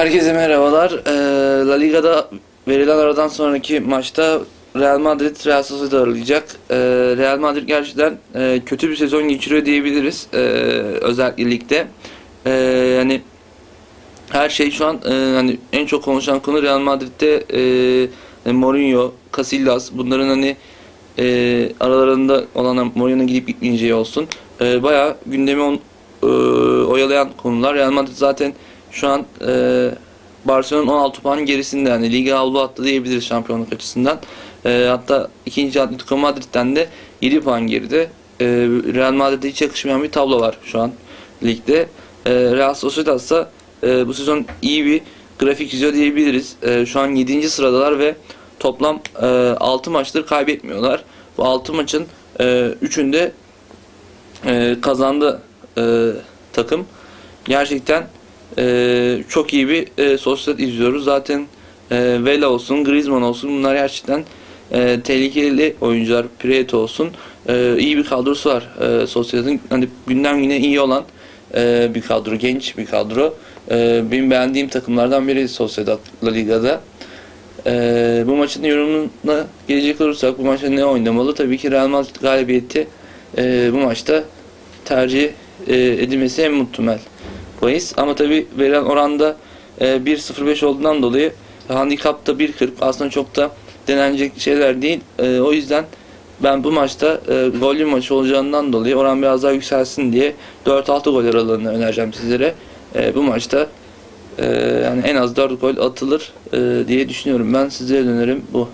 Herkese merhabalar. Ee, La Liga'da verilen aradan sonraki maçta Real Madrid Real Sociedad ağırlayacak. Ee, Real Madrid gerçekten e, kötü bir sezon geçiriyor diyebiliriz. Ee, özellikle ligde. Ee, yani her şey şu an e, hani en çok konuşulan konu Real Madrid'de e, Mourinho, Casillas bunların hani e, aralarında olan Mourinho'nun gidip gitmeyeceği olsun. E, bayağı gündemi e, oyalayan konular. Real Madrid zaten şu an e, Barcelona'nın 16 puan gerisinde yani lige avlu attı diyebiliriz şampiyonluk açısından. E, hatta ikinci Atletico Madrid'den de 7 puan geride. E, Real Madrid'e hiç yakışmayan bir tablo var şu an ligde. E, Real Sociedad ise e, bu sezon iyi bir grafik çiziyor diyebiliriz. E, şu an 7. sıradalar ve toplam e, 6 maçtır kaybetmiyorlar. Bu 6 maçın e, 3'ünde e, kazandı e, takım. Gerçekten e, çok iyi bir e, Sociedad izliyoruz. Zaten e, Vela olsun, Griezmann olsun bunlar gerçekten e, tehlikeli oyuncular. Prieto olsun. E, iyi bir kadrosu var e, Sociedad'ın. Hani günden güne iyi olan e, bir kadro, genç bir kadro. E, benim beğendiğim takımlardan biri Sociedad La Liga'da. E, bu maçın yorumuna gelecek olursak bu maçta ne oynamalı? Tabii ki Real Madrid galibiyeti e, bu maçta tercih e, edilmesi en muhtemel bahis. Ama tabii verilen oranda e, 1.05 olduğundan dolayı handikap da 1.40 aslında çok da denenecek şeyler değil. E, o yüzden ben bu maçta e, gollü maç olacağından dolayı oran biraz daha yükselsin diye 4-6 gol aralığını önereceğim sizlere. E, bu maçta e, yani en az 4 gol atılır e, diye düşünüyorum. Ben sizlere dönerim bu.